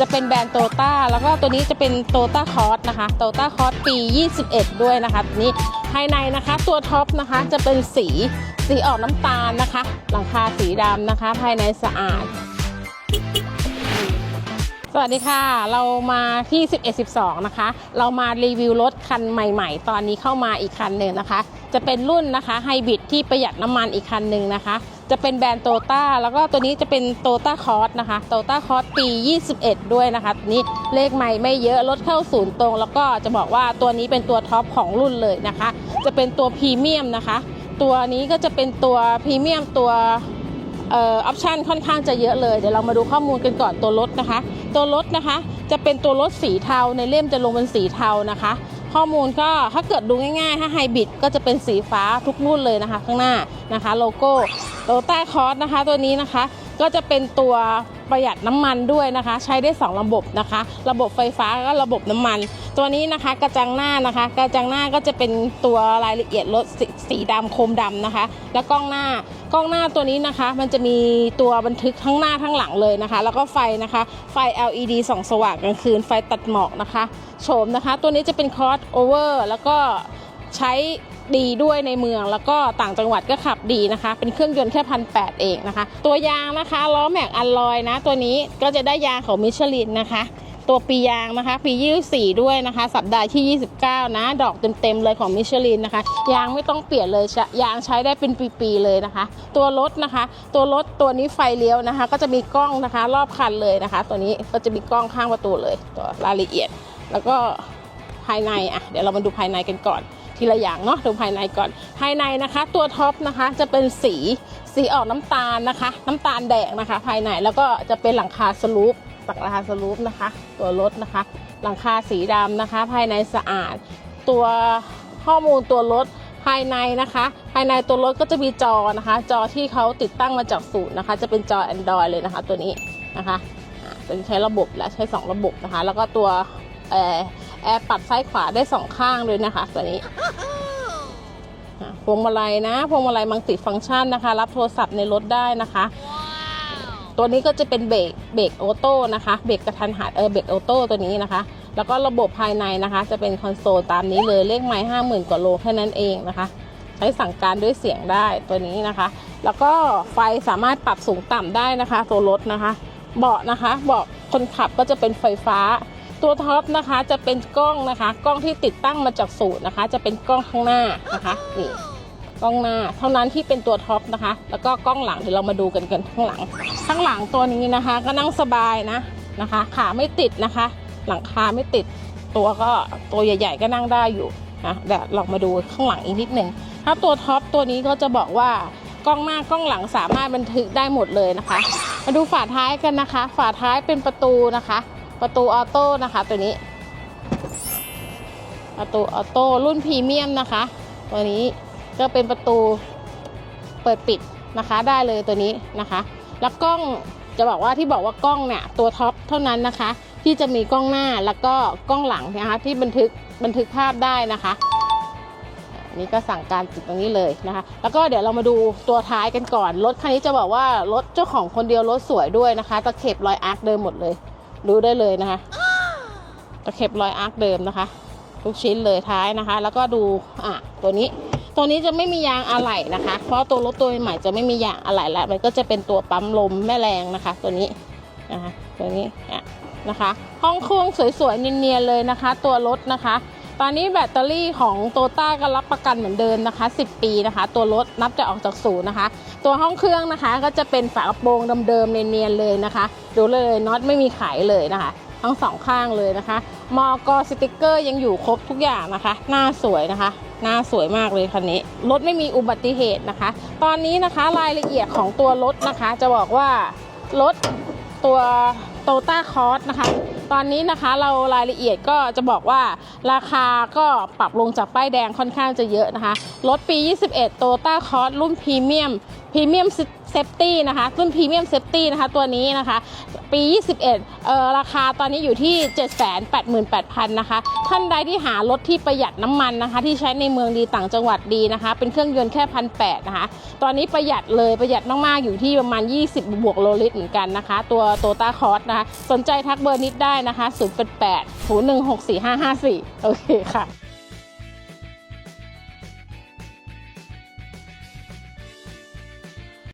จะเป็นแบรนด์โตต้าแล้วก็ตัวนี้จะเป็นโตต้าคอร์สนะคะโตต้าคอร์สปี 21 ด้วยนะคะนี้ภายในนะคะตัวท็อปนะคะจะเป็นสีสีออกน้ำตาลนะคะ หลังคาสีดำนะคะ ภายในสะอาด สวัสดีค่ะ เรามาที่ 11 12 นะคะ เรามารีวิวรถคันใหม่ ๆ ตอนนี้เข้ามาอีกคันหนึ่งนะคะ จะเป็นรุ่นนะคะไฮบริดที่ประหยัดน้ำมันอีกคันหนึ่งนะคะ จะเป็นแบรนด์โตต้าแล้วก็ตัวนี้จะเป็นโตต้าคอร์สนะคะโตต้าคอร์สปี 21 ด้วยนะคะนี้เลขใหม่ไม่เยอะรถเข้าศูนย์ตรง แล้วก็จะบอกว่าตัวนี้เป็นตัวท็อปของรุ่นเลยนะคะ จะเป็นตัวพรีเมียมนะคะ ตัวนี้ก็จะเป็นตัวพรีเมียมตัวอ่อออปชันค่อนข้างจะเยอะเลย เดี๋ยวเรามาดูข้อมูลกันก่อนตัวรถนะคะ ตัวรถนะคะจะเป็นตัวรถสีเทาในเล่มจะลงเป็นสีเทานะคะ ข้อมูลก็ถ้าเกิดดูง่ายๆ ถ้าไฮบริดก็จะเป็นสีฟ้าทุกรุ่นเลยนะคะ ข้างหน้านะคะโลโก้ โตต้าคอร์สนะคะตัวนี้นะคะก็จะเป็นตัวประหยัดน้ำมันด้วยนะคะ ใช้ได้ 2 ระบบนะคะ ระบบไฟฟ้าก็ระบบน้ำมัน ตัวนี้นะคะกระจังหน้านะคะ กระจังหน้าก็จะเป็นตัวรายละเอียดรถสสีดำโคมดำนะคะ แล้วกล้องหน้ากล้องหน้าตัวนี้นะคะ มันจะมีตัวบันทึกทั้งหน้าทั้งหลังเลยนะคะ แล้วก็ไฟนะคะ ไฟ LED ส่องสว่างกลางคืนไฟตัดหมอกนะคะโฉมนะคะ ตัวนี้จะเป็นคอร์สโอเวอร์แล้วก็ใช้ ดีด้วยในเมือง แล้วก็ต่างจังหวัดก็ขับดีนะคะ เป็นเครื่องยนต์แค่พันแเองนะคะ ตัวยางนะคะล้อแม็กอัลลอยนะ ตัวนี้ก็จะได้ยางของมิชลินนะคะตัวปียางนะคะ ปี 24 ด้วยนะคะ สัปดาห์ที่ 29 นะ ดอกเต็มๆเลยของมิชลินนะคะ ยางไม่ต้องเปลี่ยนเลยช้ยางใช้ได้เป็นปีๆเลยนะคะ ตัวรถนะคะ ตัวรถตัวนี้ไฟเลี้ยวนะคะ ก็จะมีกล้องนะคะ รอบคันเลยนะคะ ตัวนี้ก็จะมีกล้องข้างประตูเลย ตัวรายละเอียด แล้วก็ภายในอะเดี๋ยวเรามาดูภายในกันก่อน ทีละอย่างเนาะดูภายในก่อน ภายในนะคะ ตัวท็อปนะคะจะเป็นสีสีออกน้ำตาลนะคะ น้ำตาลแดงนะคะ ภายในแล้วก็จะเป็นหลังคาสลูปหลังคาสลูปนะคะ ตัวรถนะคะ หลังคาสีดำนะคะ ภายในสะอาด ตัวข้อมูลตัวรถภายในนะคะ ภายในตัวรถก็จะมีจอนะคะ จอที่เขาติดตั้งมาจากศูนย์นะคะ จะเป็นจอ Android เลยนะคะ ตัวนี้นะคะอ่าตัวนี้ใช้ระบบและใช้ 2 ระบบนะคะ แล้วก็ตัว แอร์ปรับซ้ายขวาได้สองข้างเลยนะคะตัวนี้อะพวงมาลัยนะพวงมาลัยมังติฟังก์ชันนะคะ รับโทรศัพท์ในรถได้นะคะ ตัวนี้ก็จะเป็นเบรกเบรกออโต้นะคะเบรกกระทันหันเออเบรกออโต้ตัวนี้นะคะ แล้วก็ระบบภายในนะคะ จะเป็นคอนโซลตามนี้เลยเลขไม้ห้าหมื่นกว่าโลแค่นั้นเองนะคะ ใช้สั่งการด้วยเสียงได้ตัวนี้นะคะ แล้วก็ไฟสามารถปรับสูงต่ำได้นะคะ ตัวรถนะคะ เบาะนะคะเบาะคนขับก็จะเป็นไฟฟ้า ตัวท็อปนะคะจะเป็นกล้องนะคะ กล้องที่ติดตั้งมาจากศูนย์นะคะ จะเป็นกล้องข้างหน้านะคะนี่กล้องหน้า เท่านั้นที่เป็นตัวท็อปนะคะ แล้วก็กล้องหลังเดี๋ยวเรามาดูกันกันข้างหลัง ข้างหลังตัวนี้นะคะ ก็นั่งสบายนะนะคะ ขาไม่ติดนะคะ หลังคาไม่ติดตัวก็ตัวใหญ่ ๆ ก็นั่งได้อยู่นะเดี๋ยวลองมาดูข้างหลังอีกนิดหนึ่งถ้าตัวท็อปตัวนี้ก็จะบอกว่ากล้องหน้ากล้องหลังสามารถบันทึกได้หมดเลยนะคะ มาดูฝาท้ายกันนะคะ ฝาท้ายเป็นประตูนะคะ ประตูออโต้นะคะตัวนี้ ประตูออโต้รุ่นพรีเมียมนะคะ ตัวนี้ก็เป็นประตูเปิดปิดนะคะได้เลยตัวนี้นะคะ แล้วกล้องจะบอกว่าที่บอกว่ากล้องเนี่ยตัวท็อปเท่านั้นนะคะ ที่จะมีกล้องหน้าแล้วก็กล้องหลังนะคะที่บันทึกบันทึกภาพได้นะคะนนี้ก็สั่งการติดตรงนี้เลยนะคะ แล้วก็เดี๋ยวเรามาดูตัวท้ายกันก่อน รถคันนี้จะบอกว่ารถเจ้าของคนเดียวรถสวยด้วยนะคะ ตะเข็บรอยอาร์คเดิมหมดเลย รู้ได้เลยนะคะตะเข็บรอยอาร์คเดิมนะคะ ทุกชิ้นเลยท้ายนะคะ แล้วก็ดูอะตัวนี้ ตัวนี้จะไม่มียางอะไหล่นะคะ เพราะตัวรถตัวใหม่จะไม่มียางอะไหล่แล้วมันก็จะเป็นตัวปั๊มลมแม่แรงนะคะ ตัวนี้นะคะตัวนี้อะนะคะ ห้องเครื่องสวยๆเนียนๆเลยนะคะ ตัวรถนะคะ ตอนนี้แบตเตอรี่ของโตต้าก็รับประกันเหมือนเดิมนะคะ 10 ปีนะคะ ตัวรถนับจะออกจากศูนย์นะคะ ตัวห้องเครื่องนะคะก็จะเป็นฝากระโปรงเดิมๆเนียนๆเลยนะคะ ดูเลยน็อตไม่มีขายเลยนะคะ ทั้งสองข้างเลยนะคะมอกสติกเกอร์ยังอยู่ครบทุกอย่างนะคะ หน้าสวยนะคะ หน้าสวยมากเลยคันนี้ รถไม่มีอุบัติเหตุนะคะ ตอนนี้นะคะรายละเอียดของตัวรถนะคะ จะบอกว่ารถตัวโตต้าคอร์สนะคะ ตอนนี้นะคะเรารายละเอียดก็จะบอกว่าราคาก็ปรับลงจากป้ายแดงค่อนข้างจะเยอะนะคะ รถปี 21 โตต้าคอสรุ่นพรีเมียม พ Premium Safety นะคะรุ่น Premium Safety นะคะตัวนี้นะคะ ปี 21เอ่อราคาตอนนี้อยู่ที่ 788,000นะคะ ท่านใดที่หารถที่ประหยัดน้ำมันนะคะ ที่ใช้ในเมืองดีต่างจังหวัดดีนะคะ เป็นเครื่องยนต์แค่พันแนะคะ ตอนนี้ประหยัดเลยประหยัดมากๆอยู่ที่ประมาณ 20 บวกโลลิตรเหมือนกันนะคะ ตัวโตต้าคอร์สนะคะ สนใจทักเบอร์นิดได้นะคะ 088 016 4554 โอเคค่ะ